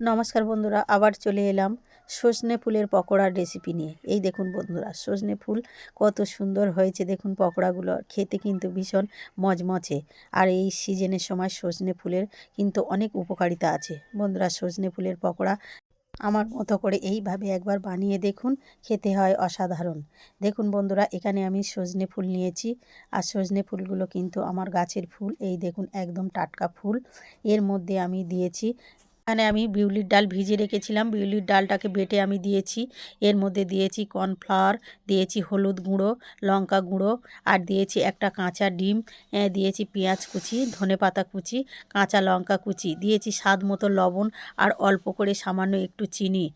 নমস্কার বন্ধুরা, আবার চলে এলাম সজনে ফুলের পকোড়ার রেসিপি নিয়ে। এই দেখুন বন্ধুরা, সজনে ফুল কত সুন্দর হয়েছে। দেখুন পকোড়াগুলো খেতে কিন্তু ভীষণ মজমচে আর এই সিজনের সময় সজনে ফুলের কিন্তু অনেক উপকারিতা আছে। বন্ধুরা, সজনে ফুলের পকোড়া আমার মতো করে এইভাবে একবার বানিয়ে দেখুন, খেতে হয় অসাধারণ। দেখুন বন্ধুরা, এখানে আমি সজনে ফুল নিয়েছি। আর সজনে ফুলগুলো কিন্তু আমার গাছের ফুল, এই দেখুন একদম টাটকা ফুল। এর মধ্যে আমি দিয়েছি এখানে আমি বিউলির ডাল ভিজিয়ে রেখেছিলাম। বিউলির ডালটাকে বেটে আমি দিয়েছি। এর মধ্যে দিয়েছি কর্নফ্লাওয়ার, দিয়েছি হলুদ গুঁড়ো, লঙ্কা গুঁড়ো, আর দিয়েছি একটা কাঁচা ডিম দিয়েছি পেঁয়াজ কুচি, ধনে পাতা কুচি, কাঁচা লঙ্কা কুচি, দিয়েছি স্বাদ মতো লবণ, আর অল্প করে সামান্য একটু চিনি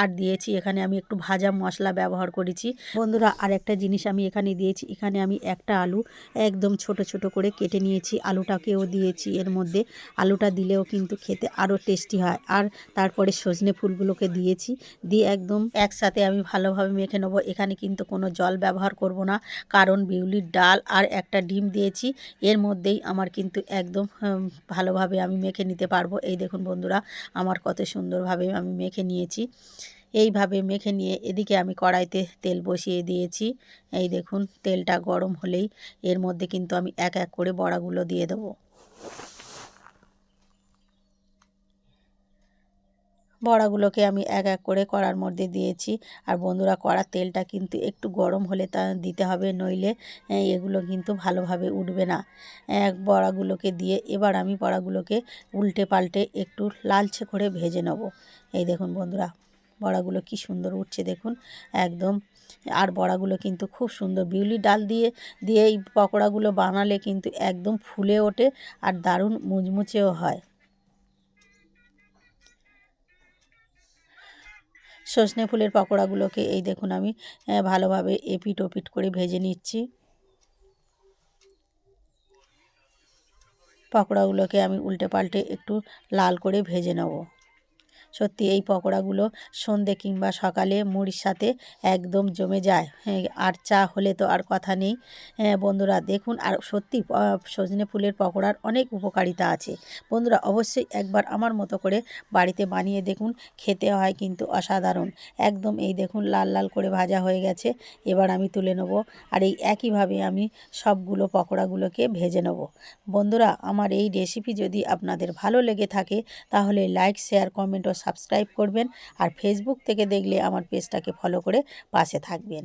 আর দিয়েছি এখানে আমি একটু ভাজা মশলা ব্যবহার করেছি। বন্ধুরা আর একটা জিনিস আমি এখানে দিয়েছি। এখানে আমি একটা আলু একদম ছোট ছোট করে কেটে নিয়েছি। আলুটাকেও দিয়েছি এর মধ্যে। আলুটা দিলেও কিন্তু খেতে আরও টেস্টি টেস্টি হয়। আর তারপরে সজনে ফুলগুলোকে দিয়েছি। দিয়ে একদম একসাথে আমি ভালোভাবে মেখে নেব। এখানে কিন্তু কোনো জল ব্যবহার করব না। কারণ বিউলির ডাল আর একটা ডিম দিয়েছি। এর মধ্যেই আমার কিন্তু একদম ভালোভাবে আমি মেখে নিতে পারব। এই দেখুন বন্ধুরা, আমার কত সুন্দরভাবে আমি মেখে নিয়েছি। এইভাবে মেখে নিয়ে এদিকে আমি কড়াইতে তেল বসিয়ে দিয়েছি। এই দেখুন, তেলটা গরম হলেই এর মধ্যে কিন্তু আমি এক এক করে বড়াগুলো দিয়ে দেবো। বড়াগুলোকে আমি এক এক করে কড়ার মধ্যে দিয়েছি। আর বন্ধুরা, কড়ার তেলটা কিন্তু একটু গরম হলে তা দিতে হবে, নইলে এগুলো কিন্তু ভালোভাবে উঠবে না। এক বড়াগুলোকে দিয়ে এবার আমি বড়াগুলোকে উল্টে পাল্টে একটু লালচে করে ভেজে নেব। এই দেখুন বন্ধুরা, বড়াগুলো কি সুন্দর উঠছে দেখুন, একদম। আর বড়াগুলো কিন্তু খুব সুন্দর বিউলি ডাল দিয়ে দিয়ে এই পকোড়াগুলো বানালে কিন্তু একদম ফুলে ওঠে আর দারুণ মুচমুচেও হয়। সজনে ফুলের পকোড়াগুলোকে এই দেখুন আমি ভালোভাবে এপিট ওপিট করে ভেজে নিচ্ছি। পকোড়াগুলোকে আমি উল্টে পাল্টে একটু লাল করে ভেজে নেব। সত্যি এই পকোড়াগুলো সন্ধে কিংবা সকালে মুড়ির সাথে একদম জমে যায়। হ্যাঁ, আর চা হলে তো আর কথা নেই। হ্যাঁ, বন্ধুরা দেখুন আর সত্যি সজনে ফুলের পকোড়ার অনেক উপকারিতা আছে। বন্ধুরা অবশ্যই একবার আমার মতো করে বাড়িতে বানিয়ে দেখুন খেতে হয় কিন্তু অসাধারণ। একদম এই দেখুন লাল লাল করে ভাজা হয়ে গেছে এবার আমি তুলে নেব আর এই একইভাবে আমি সবগুলো পকোড়াগুলোকে ভেজে নেব। বন্ধুরা আমার এই রেসিপি যদি আপনাদের ভালো লেগে থাকে তাহলে লাইক শেয়ার কমেন্ট ও সাবস্ক্রাইব করবেন আর ফেসবুক থেকে দেখলে আমার পেজটাকে ফলো করে পাশে থাকবেন।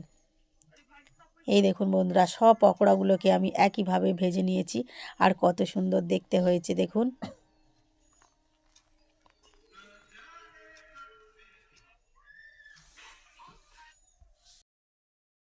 এই দেখুন বন্ধুরা, সব পকোড়াগুলোকে আমি একইভাবে ভেজে নিয়েছি। আর কত সুন্দর দেখতে হয়েছে, দেখুন।